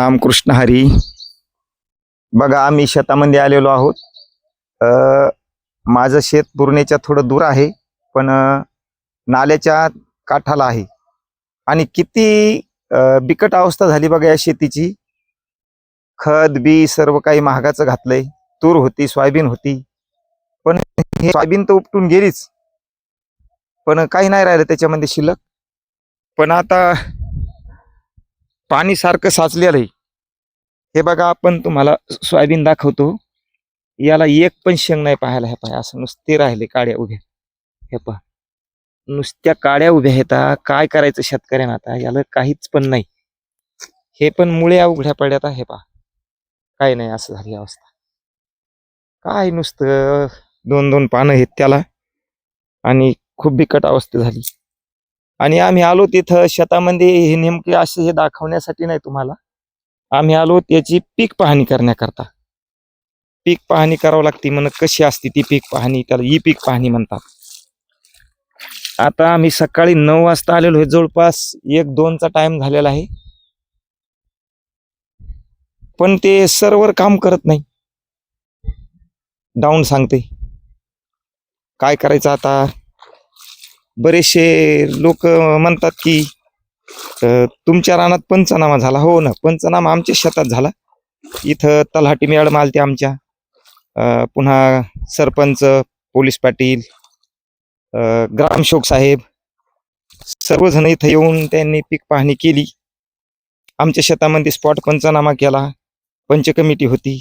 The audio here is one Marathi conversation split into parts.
रामकृष्ण हरी बघा आम्ही शेतामध्ये आलेलो आहोत. माझं शेत पुरणेच्या थोडं दूर आहे पण नाल्याच्या काठाला आहे. आणि किती बिकट अवस्था झाली बघा या शेतीची. खत बी सर्व काही महागाचं घातलंय. तूर होती सोयाबीन होती. पण हे सोयाबीन तर उपटून गेलीच. पण काही नाही राहिलं त्याच्यामध्ये शिल्लक. पण आता पाणी सारखं साचलेलं आहे. हे बघा आपण तुम्हाला सोयाबीन दाखवतो. याला एक पण शेंग नाही पाहायला. हे पाय असं नुसते राहिले काड्या उभ्या. हे पहा. नुसत्या काड्या उभ्या आहेत काय करायचं शेतकऱ्यांना आता? याला काहीच पण नाही. हे पण मुळे अवघड्या पडल्यात हे. पहा. काय नाही असं झाली अवस्था. काय नुसतं दोन दोन पानं आहेत त्याला. आणि खूप बिकट अवस्था झाली. आणि आम्ही आलो तिथं शेतामध्ये हे नेमके असे हे दाखवण्यासाठी नाही तुम्हाला. आम्ही आलो त्याची पीक पाहणी करण्याकरता. पीक पाहणी करावं लागते म्हण कशी असते ती पीक पाहणी त्याला ई पीक पाहणी म्हणतात. आता आम्ही सकाळी नऊ वाजता आलेलो आहे जवळपास एक दोनचा टाइम झालेला आहे. पण ते सर्वर काम करत नाही. डाऊन सांगते. काय करायचं आता? बरेचसे लोक म्हणतात की तुमच्या रानात पंचनामा झाला. हो ना पंचनामा आमच्या शेतात झाला. इथं तलाठी मॅडम आलते आमच्या. पुन्हा सरपंच पोलीस पाटील ग्रामशोक साहेब सर्वजण इथं येऊन त्यांनी पीक पाहणी केली. आमच्या शेतामध्ये स्पॉट पंचनामा केला. पंच कमिटी होती.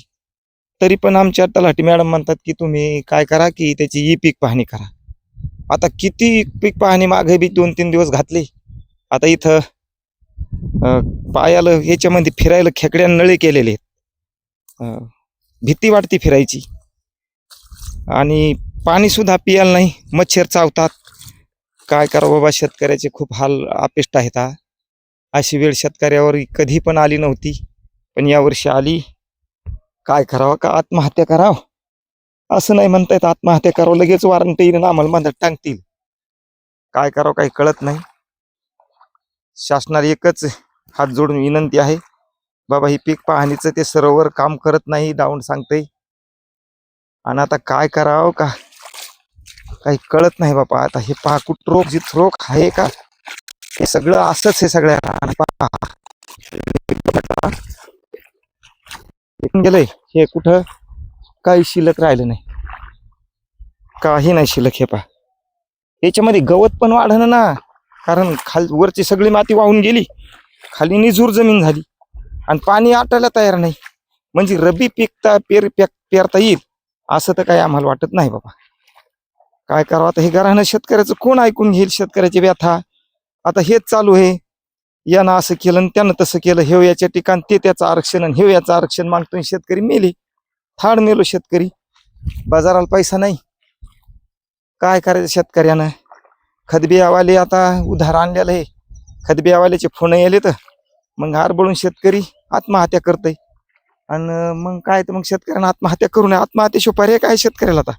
तरी पण आमच्या तलाठी मॅडम म्हणतात की तुम्ही काय करा की त्याची ई पीक पाहणी करा. आता किती पीक पाहणी मागे बी दोन तीन दिवस घातले. आता इथं पायाला याच्यामध्ये फिरायला खेकड्या नळे केलेले आहेत. भीती वाटते फिरायची. आणि पाणीसुद्धा पियाल पियाला नाही मच्छर चावतात. काय करावं बाबा शेतकऱ्याचे खूप हाल अपेष्ट आहेत हा. अशी वेळ शेतकऱ्यावर कधी पण आली नव्हती पण यावर्षी आली. काय करावं का? आत्महत्या करावं. असं नाही म्हणता येत आत्महत्या करावं लगेच वॉरंट येईल आम्हाला म्हणतात टांगतील. काय करावं काही कळत नाही. शासनाला एकच हात जोडून विनंती आहे बाबा ही पीक पाहणीचं ते सरोवर काम करत नाही डाऊन सांगते आणि आता काय करावं का? काही कळत नाही बाबा आता हे पहा कुठ रोग जिथ रोग आहे का? हे सगळं असंच हे सगळ्या गेलंय हे कुठं? काही शिल्लक राहिलं नाही. काही नाही शिल्लक हे पहा. याच्यामध्ये गवत पण वाढणं ना. कारण खाल वरची सगळी माती वाहून गेली. खाली निजूर जमीन झाली. आणि पाणी आटायला तयार नाही. म्हणजे रबी पिकता पेर पेरता येईल. असं तर काही आम्हाला वाटत नाही बाबा. काय करावं? आता हे घरानं शेतकऱ्याचं कोण ऐकून घेईल शेतकऱ्याची व्यथा? आता हेच चालू आहे. यानं असं केलं आणि त्यानं तसं केलं. हे याच्या ठिकाण ते त्याचं आरक्षण आणि हे याचं आरक्षण मागतो शेतकरी मेले. थाड मेलो शेतकरी. बाजाराला पैसा नाही. काय करायचं शेतकऱ्यानं? खतबियावाले आता उधार आणलेलं आहे. खतबियावाल्याचे फोन येले तर मग हारबळून शेतकरी आत्महत्या करतय. आणि मग काय तर मग शेतकऱ्यांना आत्महत्या करू नये. आत्महत्येशिवाय पर्याय काय शेतकऱ्याला आता?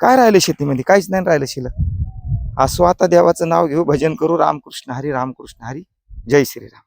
काय राहिलं शेतीमध्ये? काहीच नाही राहिलं शिल्लक असो आता देवाचं नाव घेऊ. भजन करू. रामकृष्ण हरी रामकृष्ण हरी. जय श्रीराम.